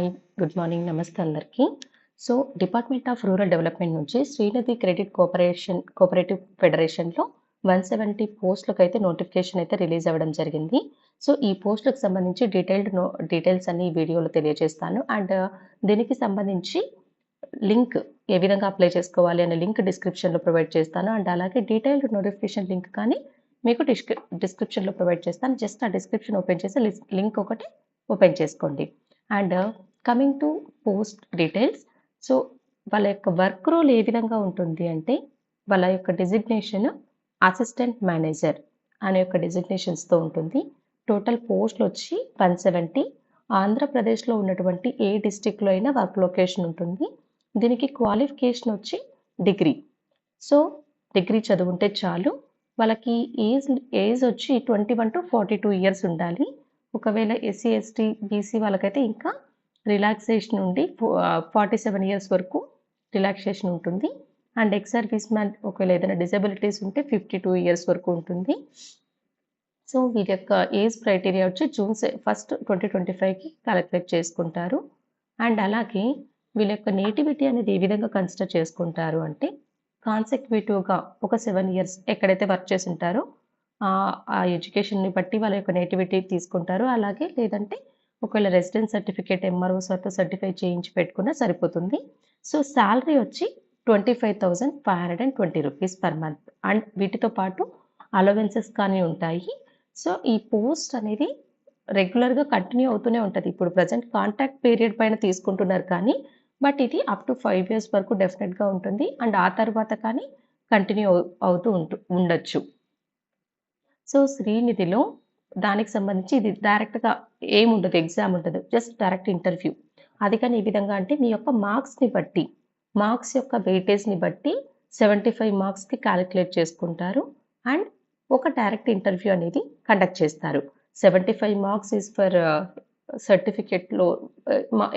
Hi good morning నమస్తే అందరికీ. So department of rural development నుంచి శ్రీనది క్రెడిట్ కోఆపరేషన్ కోఆపరేటివ్ ఫెడరేషన్లో వన్ సెవెంటీ పోస్టులకు అయితే నోటిఫికేషన్ అయితే రిలీజ్ అవ్వడం జరిగింది. సో ఈ పోస్టులకు సంబంధించి డీటెయిల్డ్ నో డీటెయిల్స్ అన్ని ఈ వీడియోలో తెలియజేస్తాను. అండ్ uh, దీనికి సంబంధించి లింక్ ఏ విధంగా అప్లై చేసుకోవాలి అనే లింక్ డిస్క్రిప్షన్లో ప్రొవైడ్ చేస్తాను. అండ్ అలాగే డీటెయిల్డ్ నోటిఫికేషన్ లింక్ కానీ మీకు డిస్క్రి డిస్క్రిప్షన్లో ప్రొవైడ్ చేస్తాను. జస్ట్ ఆ డిస్క్రిప్షన్ ఓపెన్ చేసి లింక్ ఒకటి ఓపెన్ చేసుకోండి. And coming to post details so వాళ్ళ యొక్క వర్క్ రోల్ ఏ విధంగా ఉంటుంది అంటే వాళ్ళ యొక్క డిజిగ్నేషన్ అసిస్టెంట్ మేనేజర్ అనే యొక్క డిజిగ్నేషన్స్తో ఉంటుంది. టోటల్ పోస్టులు వచ్చి వన్ సెవెంటీ ఆంధ్రప్రదేశ్లో ఉన్నటువంటి ఏ డిస్టిక్లో అయినా వర్క్ లొకేషన్ ఉంటుంది. దీనికి క్వాలిఫికేషన్ వచ్చి డిగ్రీ సో డిగ్రీ చదువుంటే చాలు. వాళ్ళకి ఏజ్ ఏజ్ వచ్చి twenty one to forty two years ఉండాలి ఒకవేళ ఎస్సీ ఎస్టీ బీసీ వాళ్ళకైతే ఇంకా రిలాక్సేషన్ ఉండి ఫార్టీ సెవెన్ ఇయర్స్ వరకు రిలాక్సేషన్ ఉంటుంది. అండ్ ఎక్స్ సర్వీస్ మ్యాన్ ఒకవేళ ఏదైనా డిజబిలిటీస్ ఉంటే ఫిఫ్టీ టూ ఇయర్స్ వరకు ఉంటుంది. సో వీరి యొక్క ఏజ్ క్రైటీరియా వచ్చి జూన్ ఫస్ట్ ట్వంటీ ట్వంటీ ఫైవ్కి క్యాలిక్యులేట్ చేసుకుంటారు. అండ్ అలాగే వీళ్ళ యొక్క నేటివిటీ అనేది ఏ విధంగా కన్సిడర్ చేసుకుంటారు అంటే కాన్సెక్యూటివ్గా ఒక సెవెన్ ఇయర్స్ ఎక్కడైతే వర్క్ చేసి ఉంటారో ఆ ఎడ్యుకేషన్ని బట్టి వాళ్ళ యొక్క నేటివిటీ తీసుకుంటారు. అలాగే లేదంటే ఒకవేళ రెసిడెన్స్ సర్టిఫికేట్ ఎంఆర్ఓ సార్తో సర్టిఫై చేయించి పెట్టుకున్నా సరిపోతుంది. సో శాలరీ వచ్చి twenty five thousand five hundred and twenty rupees per month and వీటితో పాటు అలవెన్సెస్ కానీ ఉంటాయి. సో ఈ పోస్ట్ అనేది రెగ్యులర్గా కంటిన్యూ అవుతూనే ఉంటుంది. ఇప్పుడు ప్రజెంట్ కాంట్రాక్ట్ పీరియడ్ పైన తీసుకుంటున్నారు కానీ బట్ ఇది అప్ టు ఫైవ్ ఇయర్స్ వరకు డెఫినెట్గా ఉంటుంది. అండ్ ఆ తర్వాత కానీ కంటిన్యూ అవుతూ ఉంటు ఉండొచ్చు. సో శ్రీనిధిలో దానికి సంబంధించి ఇది డైరెక్ట్గా ఏముండదు ఎగ్జామ్ ఉండదు జస్ట్ డైరెక్ట్ ఇంటర్వ్యూ అది కానీ ఈ విధంగా అంటే మీ యొక్క మార్క్స్ని బట్టి మార్క్స్ యొక్క వెయిటేజ్ని బట్టి సెవెంటీ ఫైవ్ మార్క్స్కి క్యాలిక్యులేట్ చేసుకుంటారు అండ్ ఒక డైరెక్ట్ ఇంటర్వ్యూ అనేది కండక్ట్ చేస్తారు. Seventy five marks is for సర్టిఫికెట్లో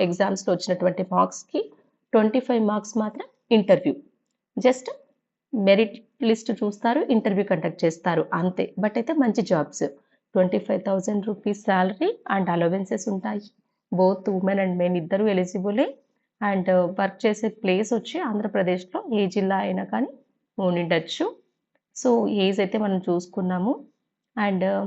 ఎగ్జామ్స్లో వచ్చినటువంటి మార్క్స్కి ట్వంటీ ఫైవ్ మార్క్స్ మాత్రం ఇంటర్వ్యూ జస్ట్ మెరిట్ లిస్ట్ చూస్తారు ఇంటర్వ్యూ కండక్ట్ చేస్తారు అంతే. బట్ అయితే మంచి jobs twenty five thousand rupees salary and allowances ఉంటాయి. బోత్ ఉమెన్ అండ్ మెన్ ఇద్దరు ఎలిజిబులే అండ్ వర్క్ చేసే ప్లేస్ వచ్చి ఆంధ్రప్రదేశ్లో ఏ జిల్లా అయినా కానీ ఉండొచ్చు. సో ఏజ్ అయితే మనం చూసుకున్నాము. అండ్ uh,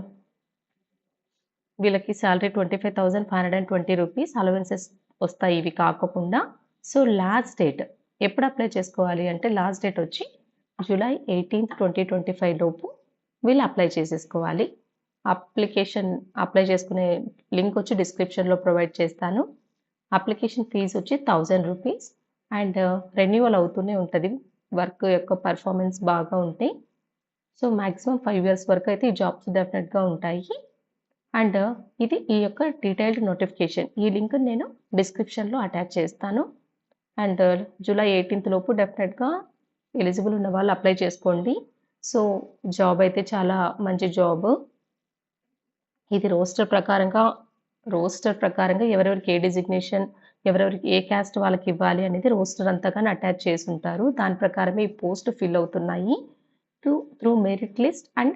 వీళ్ళకి salary twenty five thousand five hundred and twenty rupees allowances వస్తాయి ఇవి కాకుండా. సో లాస్ట్ డేట్ ఎప్పుడు అప్లై చేసుకోవాలి అంటే లాస్ట్ డేట్ వచ్చి July eighteenth twenty twenty five లోపు వీళ్ళు అప్లై చేసేసుకోవాలి. అప్లికేషన్ అప్లై చేసుకునే లింక్ వచ్చి డిస్క్రిప్షన్లో ప్రొవైడ్ చేస్తాను. అప్లికేషన్ ఫీజు వచ్చి thousand rupees. And uh, renewal అవుతూనే ఉంటుంది. వర్క్ యొక్క పర్ఫార్మెన్స్ బాగా ఉంటే. సో మ్యాక్సిమం ఫైవ్ ఇయర్స్ వరకు అయితే ఈ జాబ్స్ డెఫినెట్గా ఉంటాయి. అండ్ uh, ఇది ఈ యొక్క డీటెయిల్డ్ నోటిఫికేషన్ ఈ లింక్ నేను డిస్క్రిప్షన్లో అటాచ్ చేస్తాను. అండ్ uh, జూలై ఎయిటీన్త్ లోపు డెఫినెట్గా ఎలిజిబుల్ ఉన్న వాళ్ళు అప్లై చేసుకోండి. సో జాబ్ అయితే చాలా మంచి జాబ్ ఇది రోస్టర్ ప్రకారంగా రోస్టర్ ప్రకారంగా ఎవరెవరికి ఏ డిజిగ్నేషన్ ఎవరెవరికి ఏ క్యాస్ట్ వాళ్ళకి ఇవ్వాలి అనేది రోస్టర్ అంతగానే అటాచ్ చేసి ఉంటారు దాని ప్రకారమే ఈ పోస్ట్ ఫిల్ అవుతున్నాయి. To through merit list and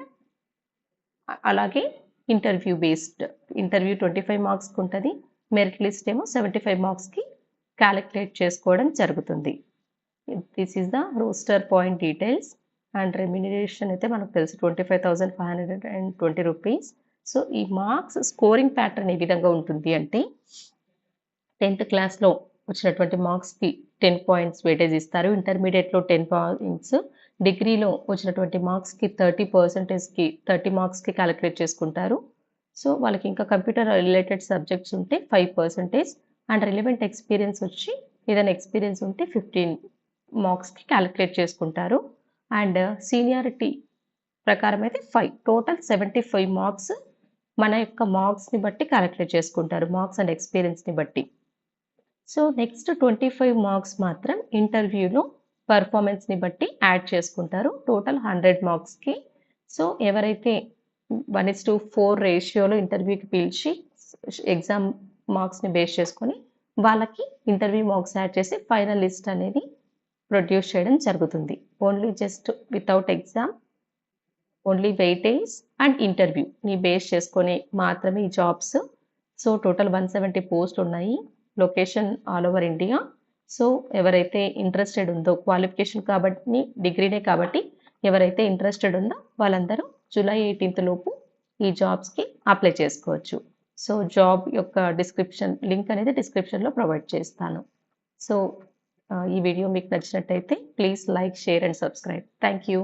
అలాగే interview based interview twenty five మార్క్స్కి ఉంటుంది. మెరిట్ లిస్ట్ ఏమో సెవెంటీ ఫైవ్ మార్క్స్కి క్యాలిక్యులేట్ చేసుకోవడం జరుగుతుంది. This is the roster point details and remuneration అయితే మనకు తెలుసు. Twenty five thousand five hundred and twenty rupees so ఈ మార్క్స్ స్కోరింగ్ ప్యాటర్న్ ఏ విధంగా ఉంటుంది అంటే టెన్త్ క్లాస్లో వచ్చినటువంటి మార్క్స్కి టెన్ పాయింట్స్ వెయిటేజ్ ఇస్తారు. ఇంటర్మీడియట్లో టెన్ పాయింట్స్ డిగ్రీలో వచ్చినటువంటి మార్క్స్కి థర్టీ పర్సెంటేజ్కి థర్టీ మార్క్స్కి క్యాలిక్యులేట్ చేసుకుంటారు. సో వాళ్ళకి ఇంకా కంప్యూటర్ రిలేటెడ్ సబ్జెక్ట్స్ ఉంటే five percentage and relevant experience వచ్చి ఏదైనా ఎక్స్పీరియన్స్ ఉంటే ఫిఫ్టీన్ మార్క్స్కి క్యాలిక్యులేట్ చేసుకుంటారు. అండ్ సీనియారిటీ ప్రకారం అయితే five total seventy five marks మన యొక్క మార్క్స్ని బట్టి క్యాలిక్యులేట్ చేసుకుంటారు. మార్క్స్ అండ్ ఎక్స్పీరియన్స్ని బట్టి. So next twenty five marks మాత్రం ఇంటర్వ్యూలో పర్ఫార్మెన్స్ని బట్టి యాడ్ చేసుకుంటారు. టోటల్ హండ్రెడ్ మార్క్స్కి సో ఎవరైతే వన్ ఇస్ టు ఫోర్ రేషియోలో ఇంటర్వ్యూకి పిలిచి ఎగ్జామ్ మార్క్స్ని బేస్ చేసుకొని వాళ్ళకి ఇంటర్వ్యూ మార్క్స్ యాడ్ చేసి ఫైనల్ లిస్ట్ అనేది ప్రొడ్యూస్ చేయడం జరుగుతుంది. Only just without exam only weightage and ఇంటర్వ్యూని base చేసుకొని మాత్రమే ఈ jobs. So total one seventy post ఉన్నాయి. Location all over India. So ఎవరైతే ఇంట్రెస్టెడ్ ఉందో క్వాలిఫికేషన్ కాబట్టి డిగ్రీనే కాబట్టి ఎవరైతే ఇంట్రెస్టెడ్ ఉందో వాళ్ళందరూ జూలై ఎయిటీన్త్ లోపు ఈ జాబ్స్కి అప్లై చేసుకోవచ్చు. సో జాబ్ యొక్క డిస్క్రిప్షన్ లింక్ అనేది డిస్క్రిప్షన్లో ప్రొవైడ్ చేస్తాను. సో ఈ వీడియో మీకు నచ్చినట్టయితే please like share and subscribe. Thank you.